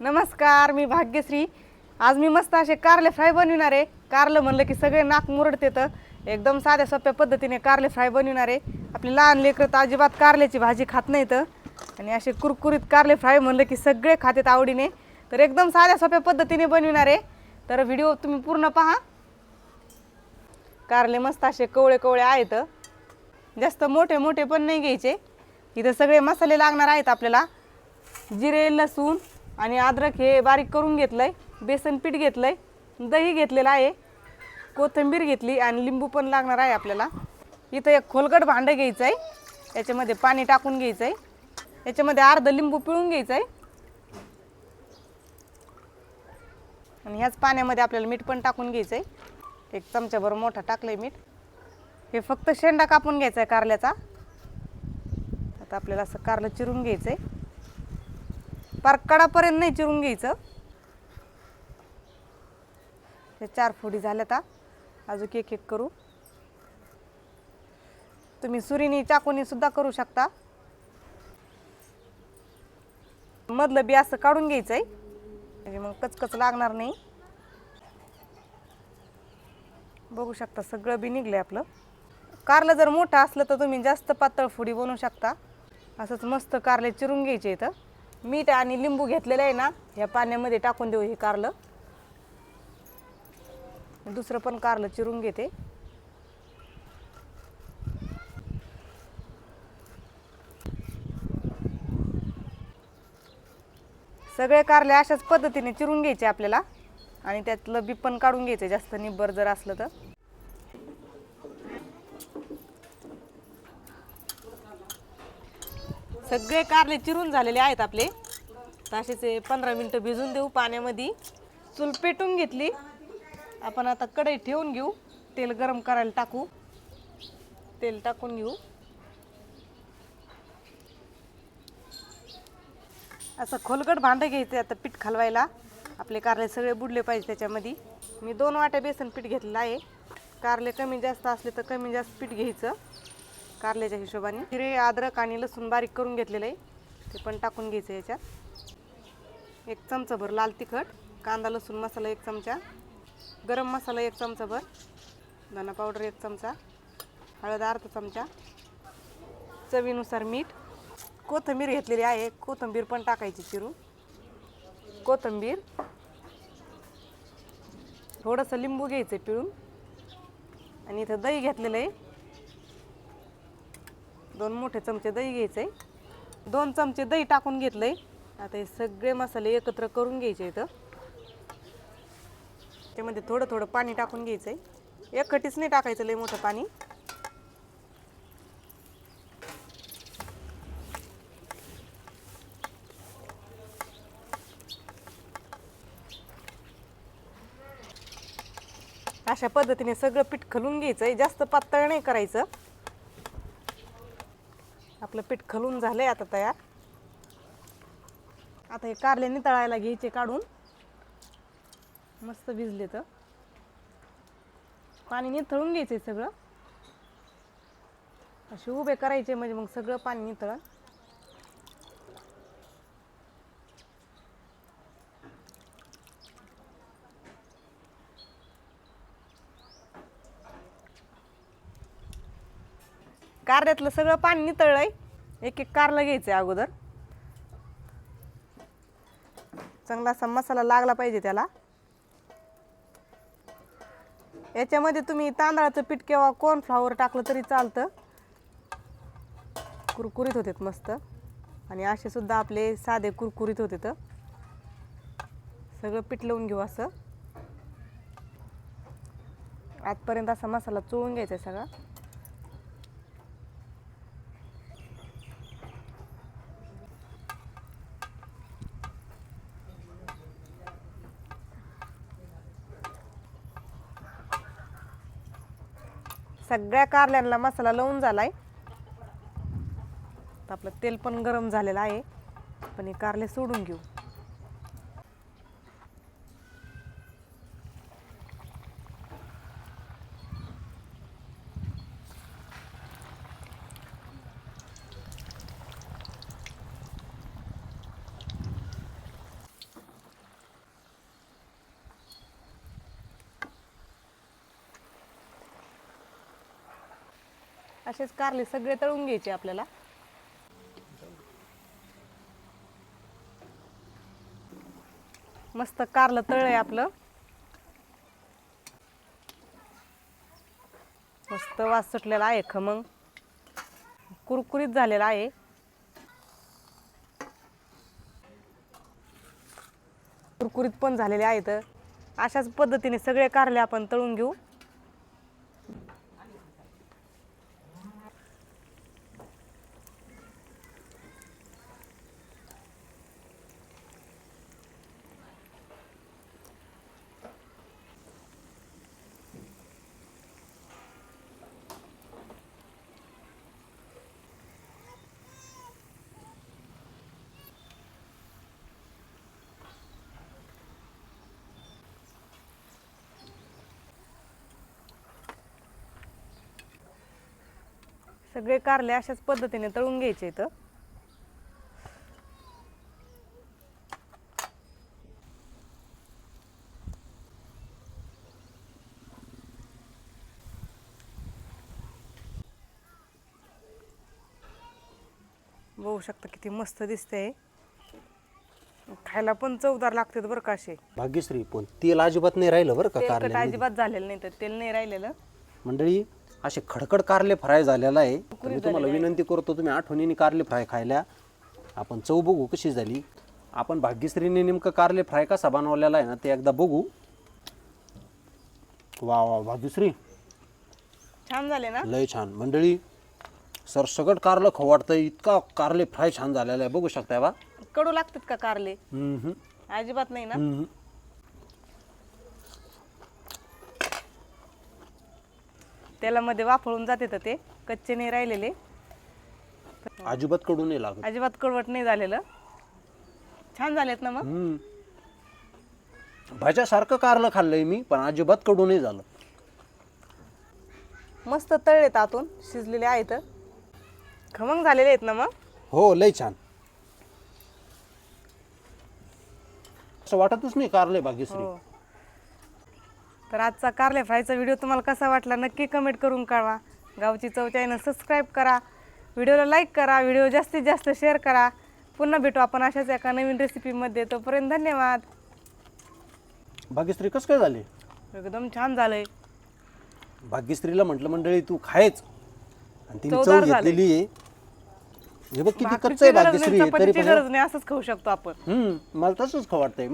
नमस्कार मी भाग्यश्री. आज मी मस्त असे कारले फ्राय बनविणार आहे. कारलं म्हणलं की सगळे नाक मुरडते तर एकदम साध्या सोप्या पद्धतीने कारले फ्राय बनविणार आहे. आपली लहान लेकरं तर अजिबात कारल्याची भाजी खात नाहीत. आणि असे कुरकुरीत कारले फ्राय म्हणलं की सगळे खातात आवडीने. तर एकदम साध्या सोप्या पद्धतीने बनविणार आहे. तर व्हिडिओ तुम्ही पूर्ण पहा. कारले मस्त असे कवळे कवळे आहेत. जास्त मोठे मोठे पण नाही घ्यायचे. इथं सगळे मसाले लागणार आहेत आपल्याला. जिरे लसूण आणि अद्रक हे बारीक करून घेतलंय बेसन पीठ घेतलंय दही घेतलेलं आहे कोथिंबीर घेतली आणि लिंबू पण लागणार आहे आपल्याला. इथं एक खोलगट भांडं घ्यायचं आहे याच्यामध्ये पाणी टाकून घ्यायचं आहे याच्यामध्ये अर्ध लिंबू पिळून घ्यायचं आहे आणि ह्याच पाण्यामध्ये आपल्याला मीठ पण टाकून घ्यायचं आहे एक चमच्याभर मोठा टाकलं आहे मीठ. हे फक्त शेंडा कापून घ्यायचा आहे कारल्याचा. आता आपल्याला असं कारलं चिरून घ्यायचं आहे पार कडापर्यंत नाही चिरून घ्यायचं. हे चार फोडी झाल्या आता अजून एक एक करू. तुम्ही सुरीनी चाकूनी सुद्धा करू शकता. मधलं बी असं काढून घ्यायचं आहे म्हणजे मग कचकच लागणार नाही. बघू शकता सगळं बी निघलं आपलं. कारलं जर मोठं असलं तर तुम्ही जास्त पातळ फुडी बनवू शकता. असंच मस्त कारले चिरून घ्यायचे इथं. मीठ आणि लिंबू घेतलेलं आहे ना ह्या पाण्यामध्ये टाकून देऊ हे कारलं. दुसरं पण कारलं चिरून घेते. सगळे कारले अशाच पद्धतीने चिरून घ्यायचे आपल्याला. आणि त्यातलं बी पण काढून घ्यायचं जास्त निब्बर जर असलं तर. सगळे कारले चिरून झालेले आहेत आपले. तर पंधरा मिनटं भिजून देऊ पाण्यामध्ये. चूल पेटून घेतली. आपण आता कढई ठेवून घेऊ. तेल गरम करायला टाकू. तेल टाकून घेऊ. असं खोलगट भांडं घ्यायचं आता पीठ खालवायला. आपले कारले सगळे बुडले पाहिजे त्याच्यामध्ये. मी दोन वाट्या बेसन पीठ घेतलेलं आहे. कारले कमी जास्त असले तर कमी जास्त पीठ घ्यायचं. कारल्याच्या हिशोबाने. हिरे अद्रक आणि लसूण बारीक करून घेतलेलं आहे. ते पण टाकून घ्यायचं याच्यात. एक चमचाभर लाल तिखट कांदा लसूण मसाला एक चमचा गरम मसाला एक चमचाभर धना पावडर एक चमचा हळद अर्धा चमचा चवीनुसार मीठ कोथिंबीर घेतलेली आहे. कोथिंबीर पण टाकायची चिरून. कोथिंबीर थोडंसं लिंबू घ्यायचं पिळून. आणि इथं दही घेतलेलं आहे. दोन मोठे चमचे दही घ्यायचे दोन चमचे दही टाकून घेतलंय. आता हे सगळे मसाले एकत्र करून घ्यायचे इथं. त्यामध्ये थोडं थोडं पाणी टाकून घ्यायचंय. एकखटीच नाही टाकायचं लय मोठं पाणी. अशा पद्धतीने सगळं पीठ खलून घ्यायचंय. जास्त पातळ नाही करायचं. आपलं पीठ खलून झालंय आता तयार. आता हे कारले नितळायला घ्यायचे काढून. मस्त भिजले तर. पाणी निथळून घ्यायचे सगळं. असे उभे करायचे म्हणजे मग सगळं पाणी नितळ. कारल्यातलं सगळं पाणी नितळलंय. एक एक कारलं घ्यायचं आहे अगोदर. चांगला असा मसाला लागला पाहिजे त्याला. याच्यामध्ये तुम्ही तांदळाचं पीठ किंवा कॉर्नफ्लॉवर टाकलं तरी चालतं. कुरकुरीत होतात मस्त. आणि असे सुद्धा आपले साधे कुरकुरीत होते तर सगळं पीठ लावून घेऊ असं. आजपर्यंत असा मसाला चोळून घ्यायचा आहे सगळा. सगळ्या कारल्यांना मसाला लावून झाला तर आपलं तेल पण गरम झालेलं आहे. पण हे कारले सोडून घेऊ. असेच कारले सगळे तळून घ्यायचे आपल्याला. मस्त कारलं तळ आहे आपलं. मस्त वास सुटलेला आहे खमंग कुरकुरीत झालेला आहे. कुरकुरीत पण झालेले आहेत. अशाच पद्धतीने सगळे कारले आपण तळून घेऊ. सगळे कारले अशाच पद्धतीने तळून घ्यायचे इथं. बघू शकता किती मस्त दिसते खायला पण चवदार लागते बरं का असे. भाग्यश्री पण तेल अजिबात नाही राहिलं बरं का तेलकट अजिबात झालेलं नाही तर तेल नाही राहिलेलं. मंडळी असे खडखड कारले फ्राय झालेला आहे. मी तुम्हाला विनंती करतो तुम्ही आठवणीने कारले फ्राय खायला. आपण चव बघू कशी झाली. आपण भाग्यश्रीने नेमकं कारले फ्राय कसा बनवलेला आहे ना ते एकदा बघू. वा वा भाग्यश्री. छान झाले ना? लय छान. मंडळी सरसगट कारलं खवाडतं इतका कारले फ्राय छान झालेला आहे. बघू शकताय बा. कडू लागतात का कारले? अजिबात नाही ना? तेलामध्ये वाफळून जाते तर ते. कच्चे नाही राहिलेले. अजिबात कडू नाही लागत. अजिबात कडवट नाही झालेलं. छान झालेत ना मग? हम्म. भाज्यासारखं कारलं खाल्लंय मी पण अजिबात कडू नाही झालं. मस्त तळलेत आतून शिजलेले आहेत. खमंग झालेले आहेत ना मग? हो लय छान. असं वाटतच नाही कारले भाग्यश्री हो. तर आजचा कारले फ्रायचा व्हिडिओ तुम्हाला कसा वाटला नक्की कमेंट करून कळवा. गावची चव चॅनल सबस्क्राईब करा. व्हिडिओला लाईक करा व्हिडिओ जास्तीत जास्त शेअर करा. पुन्हा भेटू आपण अशाच एका नवीन रेसिपीमध्ये तोपर्यंत धन्यवाद. भाग्यश्री कसं काय झाले? एकदम छान झालंय. भाग्यश्रीला म्हटलं मंडळी तू खायच. आणि तिने चव चवदार झाले. घेतलेली आहे. हे बघ किती भाकरीची कच्चं आहे गरज भाग्यश्री नाही तरी चपातीची पण गरज नाही असंच खाऊ शकतो आपण. हम्म मला तसंच खाऊ वाटतंय.